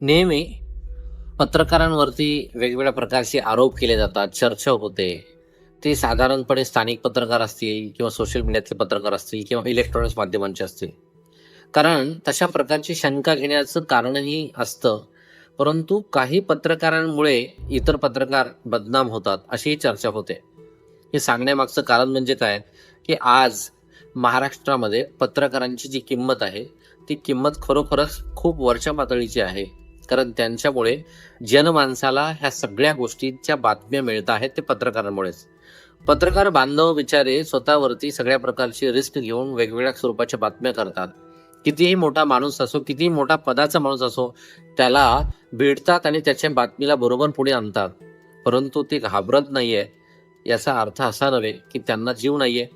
नेहमी पत्रकारांवरती वेगवेगळ्या प्रकारचे आरोप केले जातात चर्चा होते. ते साधारणपणे स्थानिक पत्रकार असतील किंवा सोशल मीडियातले पत्रकार असतील किंवा इलेक्ट्रॉनिक्स माध्यमांचे असतील. कारण तशा प्रकारची शंका घेण्याचं कारणही असतं. परंतु काही पत्रकारांमुळे इतर पत्रकार बदनाम होतात अशीही चर्चा होते. हे सांगण्यामागचं कारण म्हणजे काय? की आज महाराष्ट्रामध्ये पत्रकारांची जी किंमत आहे ती किंमत खरोखरच खूप वरच्या पातळीची आहे. कारण त्यांच्यामुळे जनमानसाला ह्या सगळ्या गोष्टींच्या बातम्या मिळत आहेत ते पत्रकारांमुळेच. पत्रकार बांधव बिचारे स्वतःवरती सगळ्या प्रकारची रिस्क घेऊन वेगवेगळ्या स्वरूपाच्या बातम्या करतात. कितीही मोठा माणूस असो कितीही मोठा पदाचा माणूस असो त्याला भेटतात आणि त्याच्या बातमीला बरोबर पुढे आणतात. परंतु ते घाबरत नाहीये. याचा अर्थ असा नव्हे की त्यांना जीव नाहीये.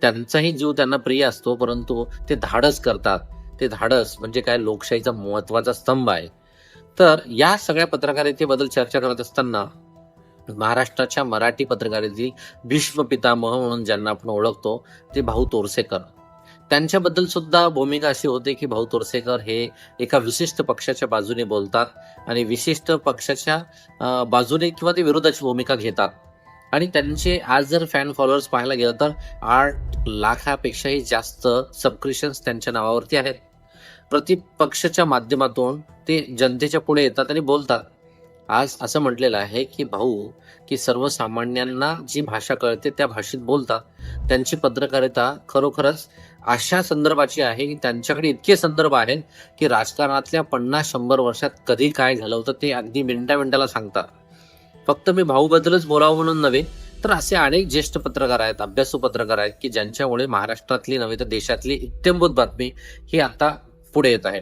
त्यांचाही जीव त्यांना प्रिय असतो परंतु ते धाडस करतात. ते धाडस म्हणजे काय? लोकशाहीचा महत्त्वाचा स्तंभ आहे. तर या सगळ्या पत्रकारितेबद्दल चर्चा करत असताना महाराष्ट्राच्या मराठी पत्रकारितेतील भीष्म पितामह म्हणून ज्यांना आपण ओळखतो ते भाऊ तोरसेकर. त्यांच्याबद्दल सुद्धा भूमिका अशी होते की भाऊ तोरसेकर हे एका विशिष्ट पक्षाच्या बाजूने बोलतात आणि विशिष्ट पक्षाच्या बाजूने किंवा ते विरोधाची भूमिका घेतात. आणि त्यांचे आज जर फॅन फॉलोअर्स पाहायला गेलं तर आठ लाखापेक्षाही जास्त सबस्क्रिप्शन्स त्यांच्या नावावरती आहेत. प्रतिपक्षाच्या माध्यमातून ते जनतेच्या पुढे येतात आणि बोलतात. आज असं म्हटलेलं आहे की भाऊ की सर्वसामान्यांना जी भाषा कळते त्या भाषेत बोलतात. त्यांची पत्रकारिता खरोखरच अशा संदर्भाची आहे की त्यांच्याकडे इतके संदर्भ आहेत की राजकारणातल्या पन्नास शंभर वर्षात कधी काय झालं होतं ते अगदी मिनिटा मिनिटाला सांगतात. फक्त मी भाऊबद्दलच बोलावं म्हणून नव्हे तर असे अनेक ज्येष्ठ पत्रकार आहेत अभ्यासू पत्रकार आहेत की ज्यांच्यामुळे महाराष्ट्रातली नव्हे तर देशातली इत्यंभूत बातमी ही आता पुढे येत आहे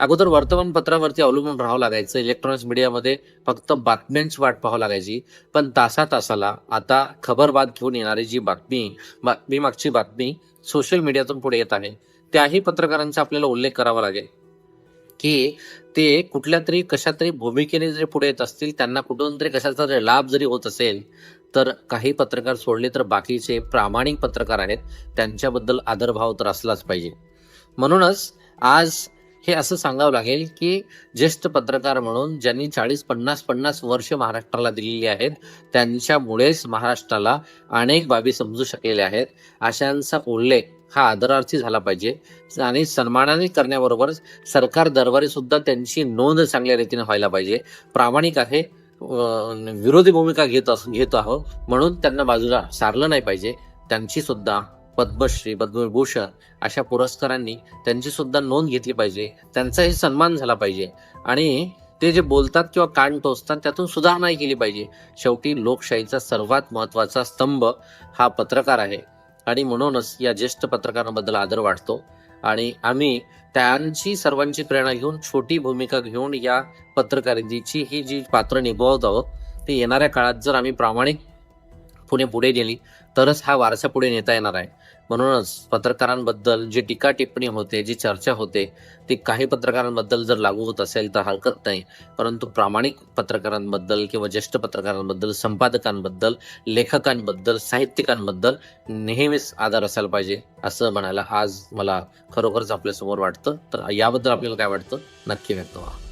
अगोदर वर्तमानपत्रावरती अवलंबून राहावं लागायचं. इलेक्ट्रॉनिक्स मीडियामध्ये फक्त बातम्यांची वाट पाहावं लागायची. पण तासा तासाला आता खबरबात घेऊन येणारी जी बातमी बातमी मागची बातमी सोशल मीडियातून पुढे येत आहे. त्याही पत्रकारांचा आपल्याला उल्लेख करावा लागेल. की ते कुठल्या तरी कशा तरी भूमिकेने जरी पुढे येत असतील त्यांना कुठून तरी कशाचा तरी लाभ जरी होत असेल तर काही पत्रकार सोडले तर बाकीचे प्रामाणिक पत्रकार आहेत त्यांच्याबद्दल आदरभाव तर असलाच पाहिजे. म्हणूनच आज हे असं सांगावं लागेल की ज्येष्ठ पत्रकार म्हणून ज्यांनी चाळीस पन्नास पन्नास वर्ष महाराष्ट्राला दिलेली आहेत त्यांच्यामुळेच महाराष्ट्राला अनेक बाबी समजू शकलेल्या आहेत. अशांचा उल्लेख हा आदरार्थी झाला पाहिजे आणि सन्मानाने करण्याबरोबरच सरकार दरबारी सुद्धा त्यांची नोंद चांगल्या रीतीने व्हायला पाहिजे. प्रामाणिक आहे विरोधी भूमिका घेत घेत आहोत म्हणून त्यांना बाजूला सारलं नाही पाहिजे. त्यांची सुद्धा पद्मश्री पद्मविभूषण अशा पुरस्कारांनी त्यांची सुद्धा नोंद घेतली पाहिजे. त्यांचाही सन्मान झाला पाहिजे. आणि ते जे बोलतात किंवा कान टोचतात त्यातून सुधारणाही केली पाहिजे. शेवटी लोकशाहीचा सर्वात महत्त्वाचा स्तंभ हा पत्रकार आहे. आणि म्हणूनच या ज्येष्ठ पत्रकारांबद्दल आदर वाटतो आणि आम्ही त्यांची सर्वांची प्रेरणा घेऊन छोटी भूमिका घेऊन या पत्रकारितेची ही जी पात्र निभावत आहोत ते येणाऱ्या काळात जर आम्ही प्रामाणिक पुणे पुढे गेली तरच हा वारसा पुढे नेता येणार आहे. म्हणूनच पत्रकारांबद्दल जी टीका टिप्पणी होते जी चर्चा होते ती काही पत्रकारांबद्दल जर लागू होत असेल तर हरकत नाही. परंतु प्रामाणिक पत्रकारांबद्दल किंवा ज्येष्ठ पत्रकारांबद्दल संपादकांबद्दल लेखकांबद्दल साहित्यिकांबद्दल नेहमीच आधार असायला पाहिजे असं म्हणायला आज मला खरोखरच आपल्यासमोर वाटतं. तर याबद्दल आपल्याला काय वाटतं? नक्की व्यक्त व्हा.